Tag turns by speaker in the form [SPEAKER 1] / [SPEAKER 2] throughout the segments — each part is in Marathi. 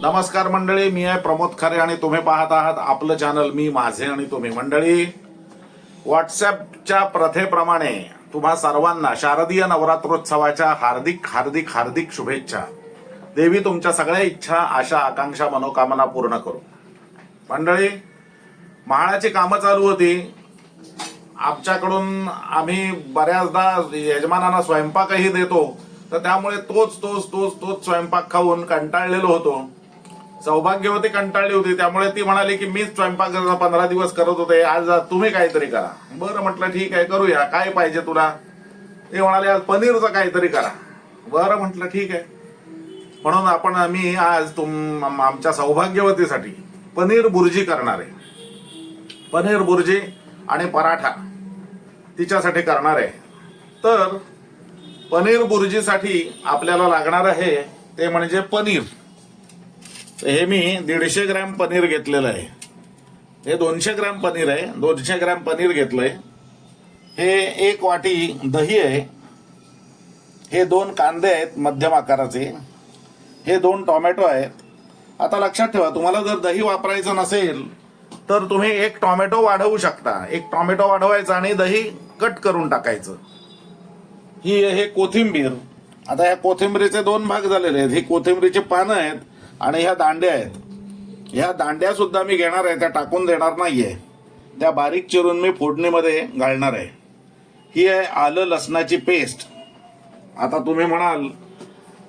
[SPEAKER 1] नमस्कार मंडळी मी आहे प्रमोद खरे आणि तुम्ही पाहत आहात आपलं चॅनल मी माझे आणि तुम्ही मंडळी. व्हॉट्सअपच्या प्रथेप्रमाणे तुम्हा सर्वांना शारदीय नवरात्रोत्सवाच्या हार्दिक हार्दिक हार्दिक शुभेच्छा. देवी तुमच्या सगळ्या इच्छा आशा आकांक्षा मनोकामना पूर्ण करू. मंडळी महाळाची कामं चालू होती. आमच्याकडून आम्ही बऱ्याचदा यजमानांना स्वयंपाकही देतो. तर त्यामुळे तोच तोच तोच तोच स्वयंपाक खाऊन कंटाळलेलो होतो. सौभाग्यवती कंटाळली होती. त्यामुळे ती म्हणाली की मीच स्वयंपाक पंधरा दिवस करत होते. आज तुम्ही काहीतरी करा. बरं म्हटलं ठीक आहे करूया. काय पाहिजे तुला? ते म्हणाले आज पनीरचं काहीतरी करा. बरं म्हटलं ठीक आहे. म्हणून आपण आम्ही आज तुम आमच्या सौभाग्यवतीसाठी पनीर बुर्जी करणार आहे. पनीर बुर्जी आणि पराठा तिच्यासाठी करणार आहे. तर पनीर बुर्जीसाठी आपल्याला लागणार आहे ते म्हणजे पनीर. हे मी दीडशे ग्रॅम पनीर घेतलेलं आहे. हे दोनशे ग्रॅम पनीर आहे दोनशे ग्रॅम पनीर घेतलंय. हे एक वाटी दही आहे. हे दोन कांदे आहेत मध्यम आकाराचे. हे दोन टोमॅटो आहेत. आता लक्षात ठेवा तुम्हाला जर दही वापरायचं नसेल तर तुम्ही एक टोमॅटो वाढवू शकता. एक टोमॅटो वाढवायचा आणि दही कट करून टाकायचं. ही हे कोथिंबीर. आता ह्या कोथिंबीरीचे दोन भाग झालेले आहेत. ही कोथिंबीरीची पानं आहेत आणि ह्या दांड्या आहेत. ह्या दांड्या सुद्धा मी घेणार आहे त्या टाकून देणार नाहीये. त्या बारीक चिरून मी फोडणीमध्ये घालणार आहे. ही आहे आलं लसणाची पेस्ट. आता तुम्ही म्हणाल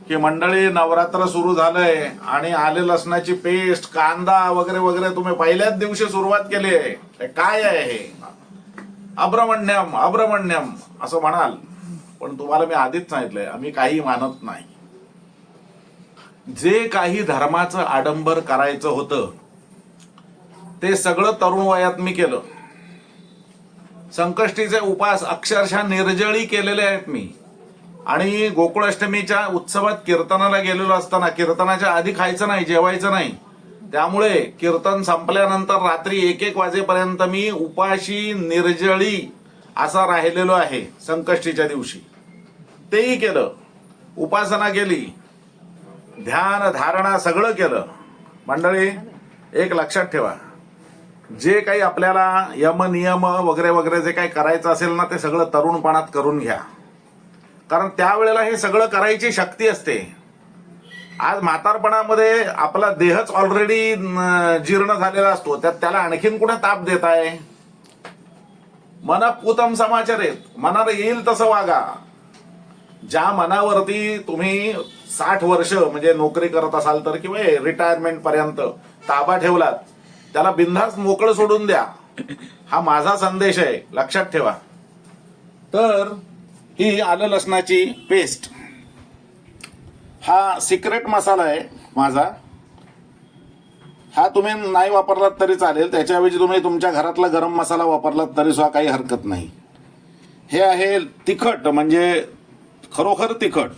[SPEAKER 1] की मंडळी नवरात्र सुरू झालंय आणि आले लसणाची पेस्ट कांदा वगैरे वगैरे तुम्ही पहिल्याच दिवशी सुरुवात केली आहे. काय आहे हे? अब्रमण्यम अब्रमण्यम असं म्हणाल. पण तुम्हाला मी आधीच सांगितलंय आम्ही काही मानत नाही. जे काही धर्माचं आडंबर करायचं होतं ते सगळं तरुण वयात मी केलं. संकष्टीचे उपास अक्षरशः निर्जळी केलेले आहेत मी. आणि गोकुळाष्टमीच्या उत्सवात कीर्तनाला गेलेलो असताना कीर्तनाच्या आधी खायचं नाही जेवायचं नाही. त्यामुळे कीर्तन संपल्यानंतर रात्री एक एक वाजेपर्यंत मी उपाशी निर्जळी असा राहिलेलो आहे संकष्टीच्या दिवशी. तेही केलं. उपासना केली. ध्यान धारणा सगळं केलं. मंडळी एक लक्षात ठेवा. जे काही आपल्याला यम नियम वगैरे वगैरे जे काही करायचं असेल ना ते सगळं तरुणपणात करून घ्या. कारण त्यावेळेला हे सगळं करायची शक्ती असते. आज म्हातारपणामध्ये आपला देहच ऑलरेडी जीर्ण झालेला असतो. त्यात त्याला आणखीन कुठे ताप देत आहे मन पुतम आहेत. मनाला येईल तसं वागा. ज्या मनावरती तुम्ही साठ वर्ष म्हणजे नोकरी करत असाल तर किंवा रिटायरमेंट पर्यंत ताबा ठेवलात त्याला बिनधास्त मोकळं सोडून द्या. हा माझा संदेश आहे. लक्षात ठेवा. तर ही आलं लसणाची पेस्ट हा सिक्रेट मसाला आहे माझा. हा तुम्ही नाही वापरलात तरी चालेल. त्याच्याऐवजी तुम्ही तुमच्या घरातला गरम मसाला वापरलात तरी सुद्धा काही हरकत नाही. हे आहे तिखट म्हणजे खरोखर तिखट.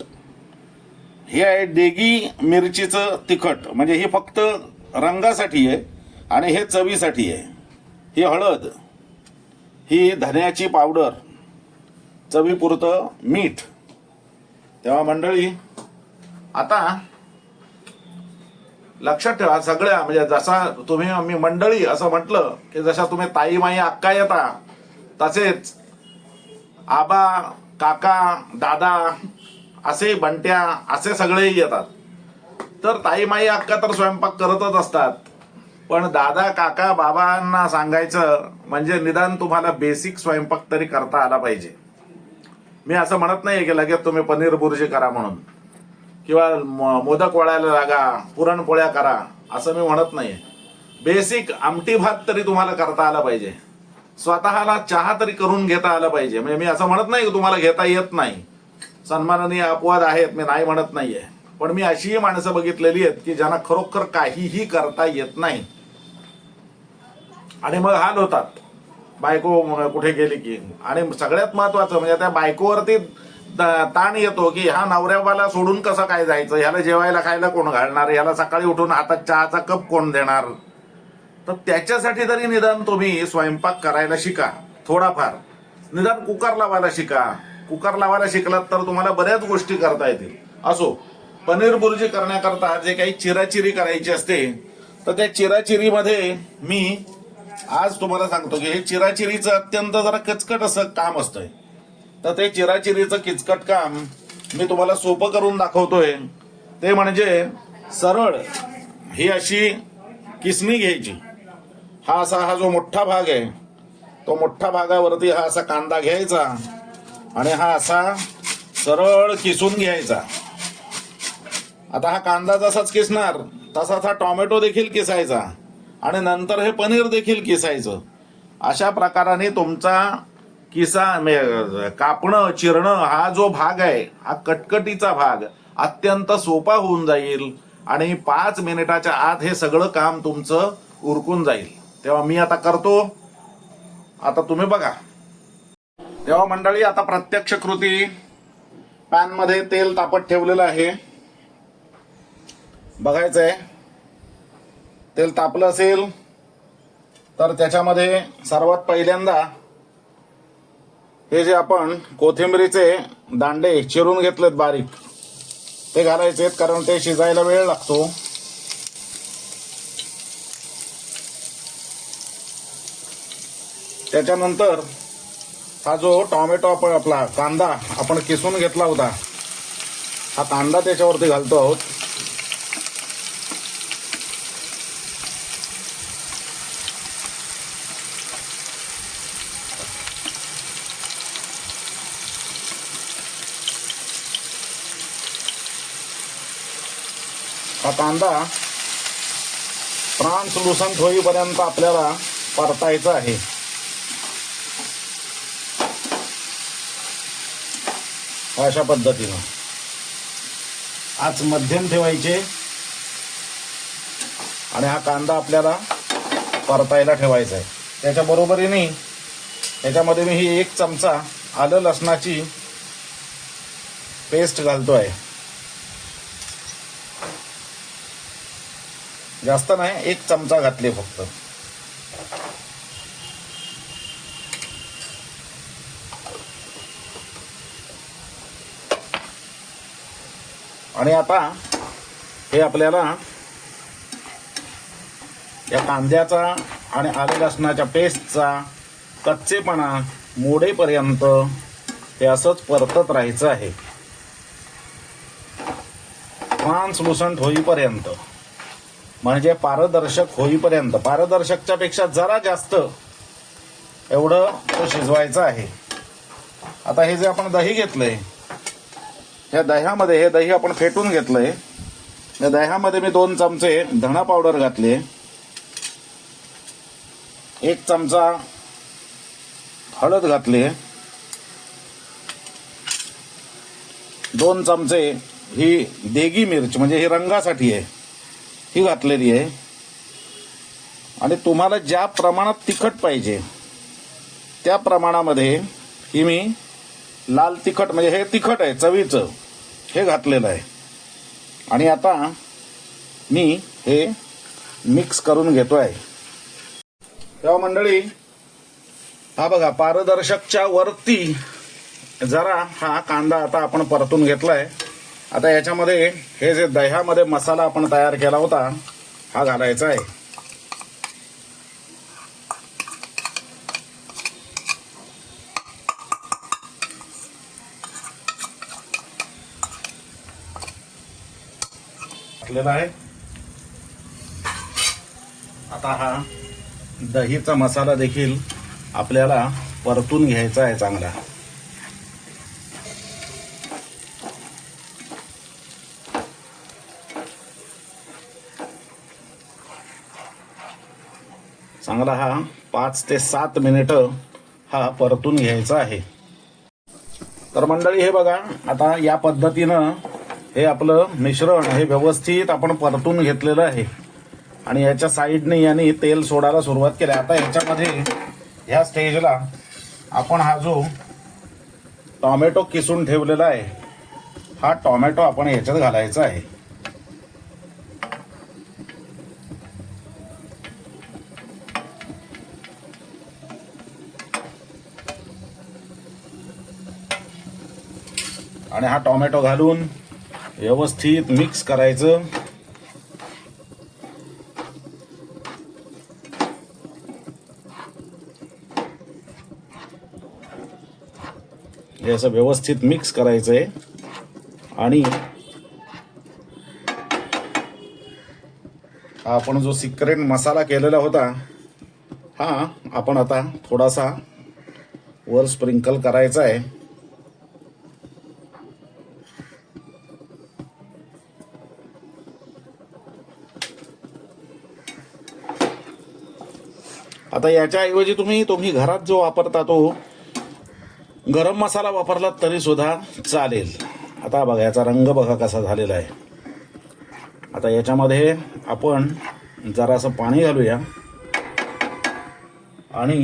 [SPEAKER 1] हे आहे देगी मिरचीचं तिखट. म्हणजे ही फक्त रंगासाठी आहे आणि हे चवीसाठी आहे. ही हळद. ही धन्याची पावडर. चवीपुरतं मीठ. तेव्हा मंडळी आता लक्षात ठेवा सगळ्या म्हणजे जसा तुम्ही मी मंडळी असं म्हटलं की जशा तुम्ही ताई माई अक्का येता तसेच आबा काका दादा असे बंट्या असे सगळेही येतात. तर ताई माई अक्का तर स्वयंपाक करतच असतात. पण दादा काका बाबांना सांगायचं म्हणजे निदान तुम्हाला बेसिक स्वयंपाक तरी करता आला पाहिजे. मी असं म्हणत नाही की लगेच तुम्ही पनीर बुर्जी करा म्हणून. किंवा म- मोदक वळायला लागा पुरणपोळ्या करा असं मी म्हणत नाही बेसिक आमटी भात तरी तुम्हाला करता आला पाहिजे. स्वतःला चहा तरी करून घेता आला पाहिजे. म्हणजे मी असं म्हणत नाही की तुम्हाला घेता येत नाही. सन्माननीय अपवाद आहेत मी नाही म्हणत नाहीये. पण मी अशीही माणसं बघितलेली आहेत की ज्यांना खरोखर काहीही करता येत नाही. आणि मग हाल होतात. बायको कुठे गेली की? आणि सगळ्यात महत्वाचं म्हणजे त्या बायकोवरती ताण येतो की हा नवऱ्याबाला सोडून कसं काय जायचं? ह्याला जेवायला खायला कोण घालणार? ह्याला सकाळी उठून हातात चहाचा कप कोण देणार? तर त्याच्यासाठी तरी निदान तुम्ही स्वयंपाक करायला शिका थोडाफार. निदान कुकर लावायला शिका. कुकर लावायला शिकलात तर तुम्हाला बऱ्याच गोष्टी करता येतील. असो पनीर बुर्जी करण्याकरता जे काही चिराचिरी करायची असते तर त्या चिराचिरीमध्ये मी आज तुम्हाला सांगतो की हे चिराचिरीचं अत्यंत जरा कचकट असं काम असतंय. तर ते चिराचिरीचं किचकट काम मी तुम्हाला सोपं करून दाखवतोय. ते म्हणजे सरळ ही अशी किसणी घ्यायची. हा असा हा जो मोठा भाग आहे तो मोठ्या भागावरती हा असा कांदा घ्यायचा आणि हा असा सरळ किसून घ्यायचा. आता हा कांदा जसाच किसणार तसाच हा टोमॅटो देखील किसायचा आणि नंतर हे पनीर देखील किसायचं. अशा प्रकाराने तुमचा किसा कापणं चिरणं हा जो भाग आहे हा कटकटीचा भाग अत्यंत सोपा होऊन जाईल आणि पाच मिनिटाच्या आत हे सगळं काम तुमचं उरकून जाईल. तेव्हा मी आता करतो. आता तुम्ही बघा. तेव्हा मंडळी आता प्रत्यक्ष कृती. पॅनमध्ये तेल तापत ठेवलेलं आहे. बघायचंय. तेल तापलं असेल तर त्याच्यामध्ये सर्वात पहिल्यांदा हे जे आपण कोथिंबीरीचे दांडे चिरून घेतलेत बारीक ते घालायचे कारण ते शिजायला वेळ लागतो. त्याच्यानंतर हा जो टॉमॅटो आपण आपला कांदा आपण किसून घेतला होता हा कांदा त्याच्यावरती घालतो आहोत. हा कांदा ट्रान्सलुसंट होईपर्यंत आपल्याला परतायचा आहे. अशा पद्धतीनं. आज मध्यम ठेवायचे. आणि हा कांदा आपल्याला परतायला ठेवायचा आहे. त्याच्या बरोबरीने मी ही एक चमचा आलं लसणाची पेस्ट घालतो आहे जास्त नाही एक चमचा घातली फक्त. आणि आता हे आपल्याला या कांद्याचा आणि आले लसणाच्या पेस्टचा कच्चेपणा मोडेपर्यंत हे असंच परतत राहायचं आहे. ट्रान्सलुसंट होईपर्यंत म्हणजे पारदर्शक होईपर्यंत पारदर्शकच्या पेक्षा जरा जास्त एवढं तो शिजवायचं आहे. आता हे जे आपण दही घेतलंय या दह्यामध्ये हे दही आपण फेटून घेतलंय. या दह्यामध्ये मी दोन चमचे धणा पावडर घातले. एक चमचा हळद घातली. दोन चमचे ही देगी मिरच म्हणजे ही रंगासाठी आहे ही घातलेली आहे. आणि तुम्हाला ज्या प्रमाणात तिखट पाहिजे त्या प्रमाणामध्ये ही मी लाल तिखट म्हणजे हे तिखट आहे चवीचं. हे घातलेलं आहे. आणि आता मी हे मिक्स करून घेतो आहे तेव्हा मंडळी हा बघा पारदर्शकच्या वरती जरा हा कांदा आता आपण परतून घेतलाय. आता याच्यामध्ये हे जे दह्यामध्ये मसाला आपण तयार केला होता हा घालायचा आहे. टाकलेला आहे. आता हा दहीचा मसाला देखील आपल्याला परतून घ्यायचा आहे चांगला. चांगला हा पाच ते सात मिनिटं हा परतून घ्यायचा आहे. तर मंडळी हे बघा आता या पद्धतीनं हे आपलं मिश्रण हे व्यवस्थित आपण परतून घेतलेलं आहे. आणि याच्या साईडने याने तेल सोडायला सुरुवात केली. आता याच्यामध्ये ह्या स्टेजला आपण हा जो टॉमॅटो किसून ठेवलेला आहे हा टॉमॅटो आपण याच्यात घालायचा आहे. आणि हा टोमॅटो घालून व्यवस्थित मिक्स करायचं. हे असं व्यवस्थित मिक्स करायचं आहे आणि आपण जो सिक्रेट मसाला केलेला होता हा आपण आता थोडासा वर स्प्रिंकल करायचा आहे आता याच्याऐवजी तुम्ही तुम्ही घरात जो वापरता तो गरम मसाला वापरलात तरी सुद्धा चालेल. आता बघा याचा रंग बघा कसा झालेला आहे. आता याच्यामध्ये आपण जरासं पाणी घालूया. आणि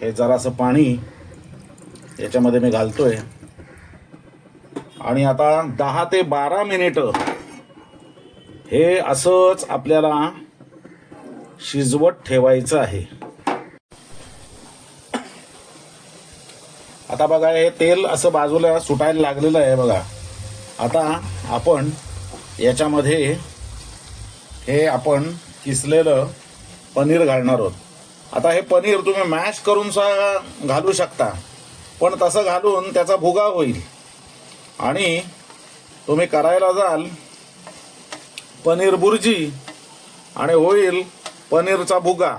[SPEAKER 1] हे जरासं पाणी याच्यामध्ये मी घालतोय. आणि आता दहा ते बारा मिनिटं हे असंच आपल्याला शिजवत ठेवायचं आहे. आता बघा हे तेल असं बाजूला सुटायला लागलेलं आहे बघा. आता आपण याच्यामध्ये हे आपण किसलेलं पनीर घालणार आहोत. आता हे पनीर तुम्ही मॅश करून सुद्धा घालू शकता पण तसं घालून त्याचा भुगा होईल. आणि तुम्ही करायला जाल पनीर बुर्जी आणि होईल पनीरचा भुगा.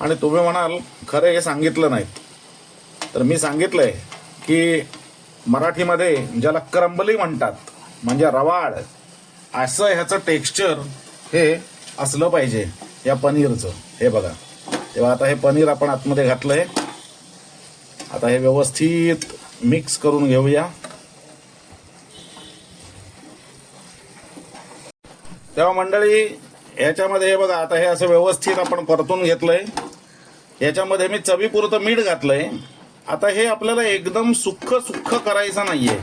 [SPEAKER 1] आणि तुम्ही म्हणाल खरं हे सांगितलं नाहीत. तर मी सांगितलंय की मराठीमध्ये ज्याला करंबली म्हणतात म्हणजे रवाळ असं ह्याचं टेक्स्चर हे असलं पाहिजे या पनीरचं. हे बघा. तेव्हा आता हे पनीर आपण आतमध्ये घातलंय. आता हे व्यवस्थित मिक्स करून घेऊया. तेव्हा मंडळी ह्याच्यामध्ये हे बघा आता हे असं व्यवस्थित आपण परतून घेतलंय. याच्यामध्ये मी चवीपुरतं मीठ घातलंय. आता हे आपल्याला एकदम सुख सुख्ख करायचं नाहीये.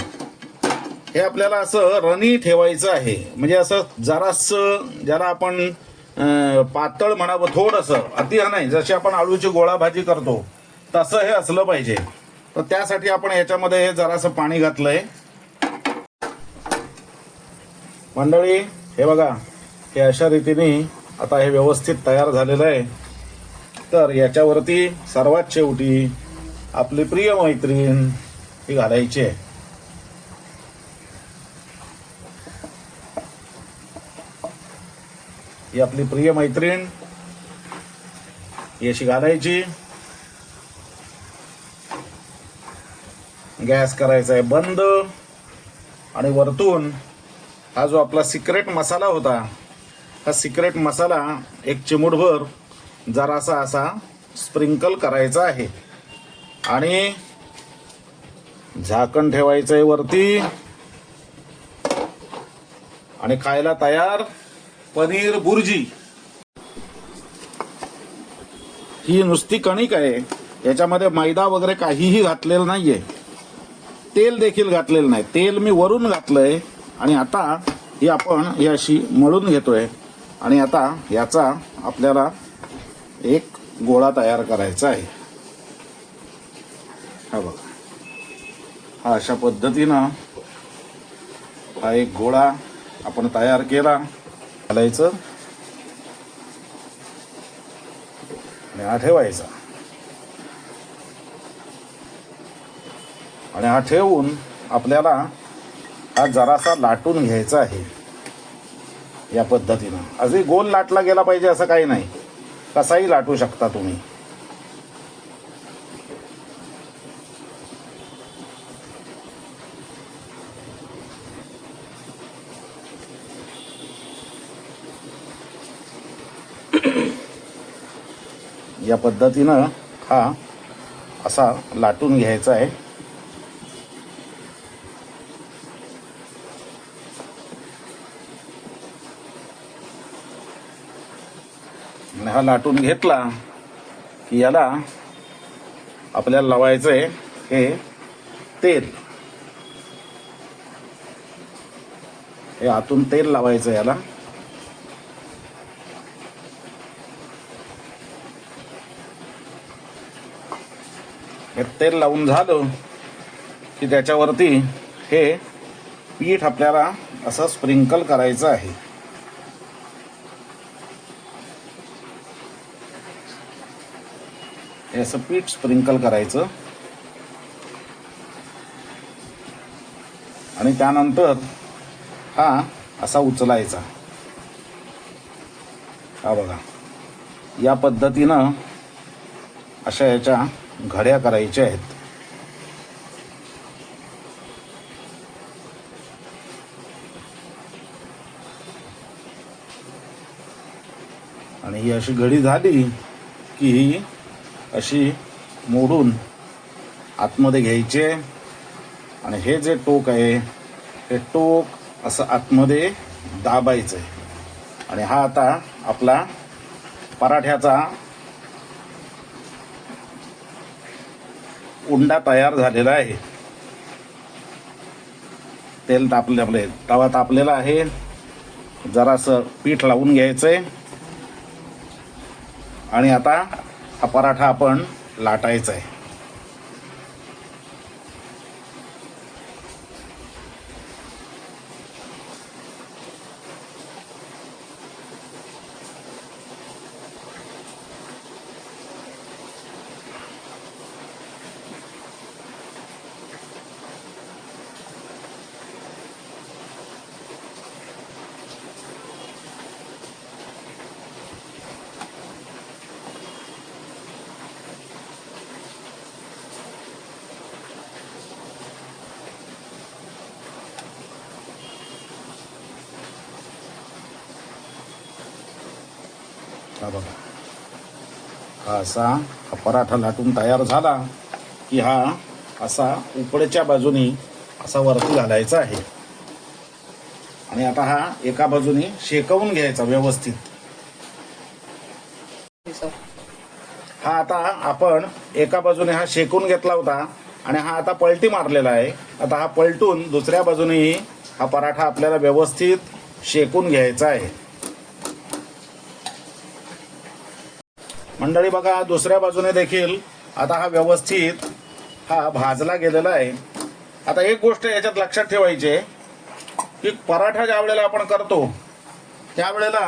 [SPEAKER 1] हे आपल्याला असं रनी ठेवायचं आहे. म्हणजे असं जरासं ज्याला आपण पातळ म्हणावं थोडंसं अति हा नाही जशी आपण आळूची गोळा भाजी करतो तसं हे असलं पाहिजे. तर त्यासाठी आपण याच्यामध्ये हे जरासं पाणी घातलंय. मंडळी हे बघा हे अशा रीतीने आता हे व्यवस्थित तयार झालेलं आहे. तर याच्यावरती सर्वात शेवटी आपली प्रिय मैत्रीण ही घालायची आहे. ही आपली प्रिय मैत्रीण ही अशी घालायची. गॅस करायचा आहे बंद. आणि वरतून हा जो आपला सिक्रेट मसाला होता हा सिक्रेट मसाला एक चिमूटभर जरासा असा स्प्रिंकल करायचा आहे. आणि झाकण ठेवायचं आहे वरती. आणि खायला तयार पनीर बुर्जी. ही नुसती कणिक आहे. याच्यामध्ये मैदा वगैरे काहीही घातलेलं नाहीये. तेल देखील घातलेलं नाही. तेल मी वरून घातलंय. आणि आता ही आपण ही अशी मळून घेतोय. आणि आता याचा आपल्याला एक गोळा तयार करायचा आहे. हा बघा. हा अशा पद्धतीनं हा एक गोळा आपण तयार केला. घालायचं. आणि हा ठेवायचा. आणि हा ठेवून आपल्याला हा जरासा लाटून घ्यायचा आहे. या पद्धतीनं. अजून गोल लाटला गेला पाहिजे असं काही नाही. कसाही लाटू शकता तुम्ही. या पद्धतीनं हा असा लाटून घ्यायचा आहे. आणि हा लाटून घेतला की याला आपल्याला लावायचं आहे हे तेल. हे आतून तेल लावायचं याला. हे तेल लावून झालं की त्याच्यावरती हे पीठ आपल्याला असं स्प्रिंकल करायचं आहे. याचं पीठ स्प्रिंकल करायचं. आणि त्यानंतर हा असा उचलायचा. हा बघा. या पद्धतीनं अशा याच्या घड्या करायच्या आहेत. आणि ही अशी घडी झाली की ही अशी मोडून आतमध्ये घ्यायचे. आणि हे जे टोक आहे हे टोक असं आतमध्ये दाबायचं आहे आणि हा आता आपला पराठ्याचा उंडा तयार झालेला आहे. तेल तापले आपले तवा तापलेला आहे. जरासं पीठ लावून घ्यायचं आहे आणि आता हा पराठा आपण लाटायचा आहे. हा बघा. हा असा हा पराठा लाटून तयार झाला की हा असा उकडच्या बाजूनी असा वरती घालायचा आहे. आणि आता हा एका बाजूनी शेकवून घ्यायचा व्यवस्थित. हा आता आपण एका बाजूने हा शेकून घेतला होता आणि हा आता पलटी मारलेला आहे. आता हा पलटून दुसऱ्या बाजूनेही हा पराठा आपल्याला व्यवस्थित शेकून घ्यायचा आहे. मंडळी बघा दुसऱ्या बाजूने देखील आता हा व्यवस्थित हा भाजला गेलेला आहे. आता एक गोष्ट याच्यात लक्षात ठेवायची आहे की पराठा ज्या वेळेला आपण करतो त्यावेळेला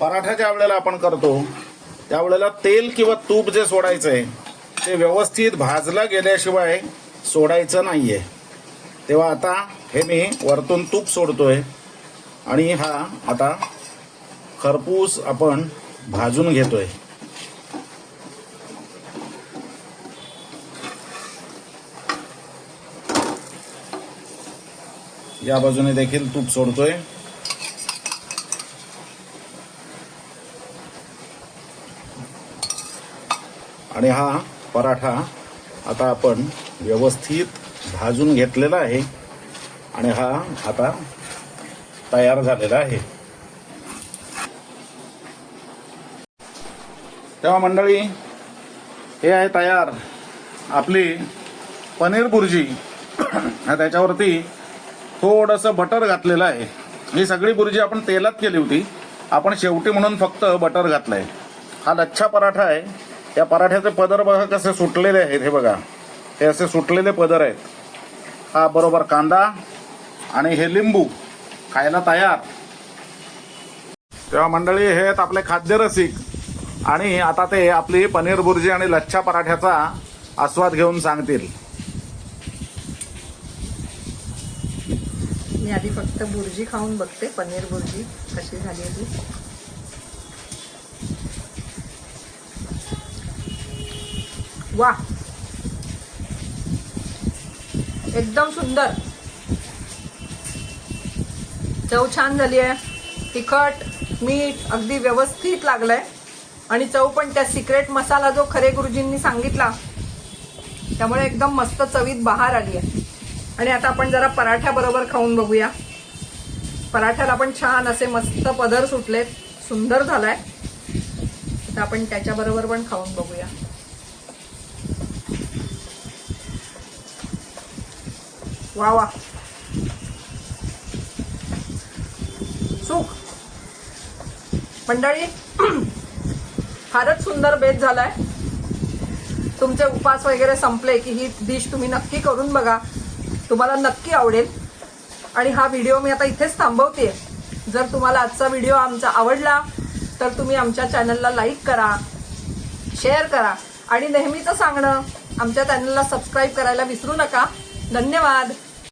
[SPEAKER 1] पराठा ज्या वेळेला आपण करतो त्यावेळेला तेल किंवा तूप जे सोडायचं आहे ते व्यवस्थित भाजलं गेल्याशिवाय सोडायचं नाही आहे तेव्हा आता हे मी वरतून तूप सोडतोय आणि हा आता खरपूस आपण भाजून घेतोय. या बाजूने देखील तूप सोडतोय. आणि हा पराठा आता आपण व्यवस्थित भाजून घेतलेला आहे. आणि हा आता तयार झालेला आहे. तेव्हा मंडळी हे आहे तयार. आपली पनीर बुर्जी. हा त्याच्यावरती थोडंसं बटर घातलेलं आहे. ही सगळी बुर्जी आपण तेलात केली होती. आपण शेवटी म्हणून फक्त बटर घातलंय. हा लच्छा पराठा आहे. या पराठ्याचे पदर बघा कसे सुटलेले आहेत. हे बघा. हे असे सुटलेले पदर आहेत. हा बरोबर कांदा आणि हे लिंबू खायला तयार. तेव्हा मंडळी हे आहेत आपले खाद्यरसिक. आणि आता ते आपली पनीर बुर्जी आणि लच्छा पराठ्याचा आस्वाद घेऊन सांगतील.
[SPEAKER 2] मी आधी फक्त बुर्जी खाऊन बघते पनीर बुर्जी कशी झाली आहे ती. वा! एकदम सुंदर. चव छान झाली आहे. तिखट मीठ अगदी व्यवस्थित लागलंय. आणि चव पण त्या सिक्रेट मसाला जो खरे गुरुजींनी सांगितला त्यामुळे एकदम मस्त चवीत बहार आली आहे. आणि आता आपण जरा पराठ्या बरोबर खाऊन बघूया. पराठ्याला पण छान असे मस्त पदर सुटलेत. सुंदर झालाय. आता आपण त्याच्या बरोबर पण खाऊन बघूया. वा वा. सुख. मंडळी फारच सुंदर बेत झालाय. तुमचे उपास वगैरे संपले की ही डिश तुम्ही नक्की करून बघा. तुम्हाला नक्की आवडेल. आणि हा व्हिडिओ मी आता इथेच थांबवते जर तुम्हाला आजचा व्हिडिओ आमचा आवडला तर तुम्ही आमच्या चॅनलला लाईक करा शेअर करा. आणि नेहमीचं सांगणं आमच्या चॅनलला सबस्क्राईब करायला विसरू नका. धन्यवाद.